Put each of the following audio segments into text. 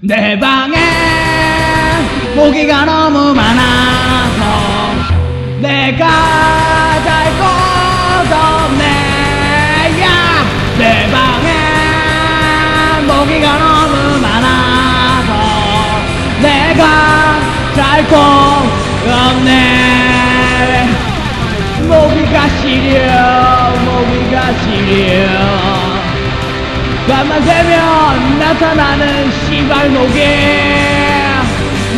내 방에 모기가 너무 많아서 내가 잘 곳 없네 야! 내 방에 모기가 너무 많아서 내가 잘 곳 없네 모기가 시려 모기가 시려 밤만 새면 나타나는 시발 모기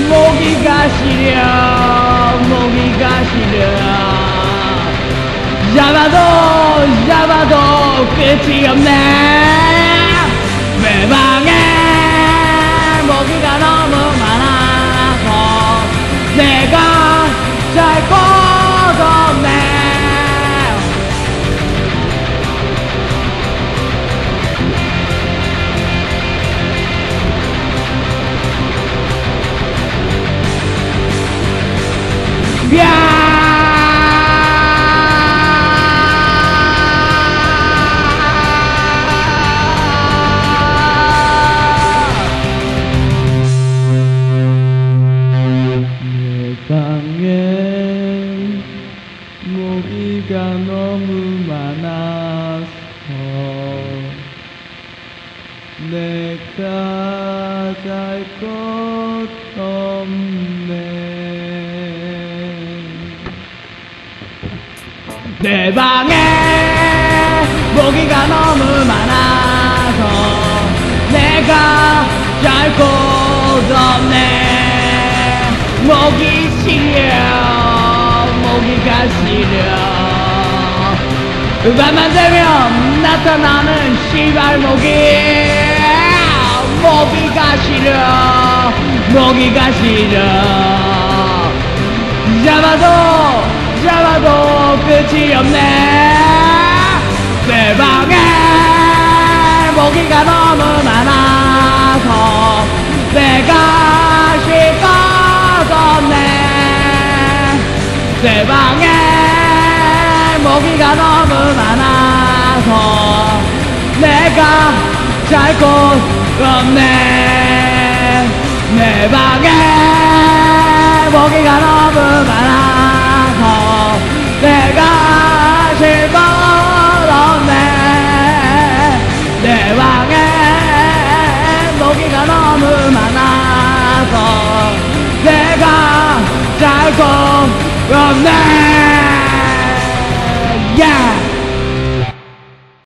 모기가 시려 모기가 시려. 잡아도 잡아도 끝이 없네. 내 방에 모기가 너무 많아서 내가 잘곳 없네 모기가 너무 많아서 내가 잘곳 없네. 내 방에 모기가 너무 많아서 내가 잘곳 없네. 모기 모기 가 시려. 밤만 되면 나타나는 시발 모기. 모기가 시려. 모기가 시려. 잡아도 잡아도 끝이 없네. 내 방에 모기가 너무 많아서 내가 내 방에 모기가 너무 많아서 내가 잘 곳 없네. 내 방에 모기가 너무 많아서 내가 쉴것 없네. 내 방에 모기가 너무 많아서 내가 잘 곳 없네 yeah!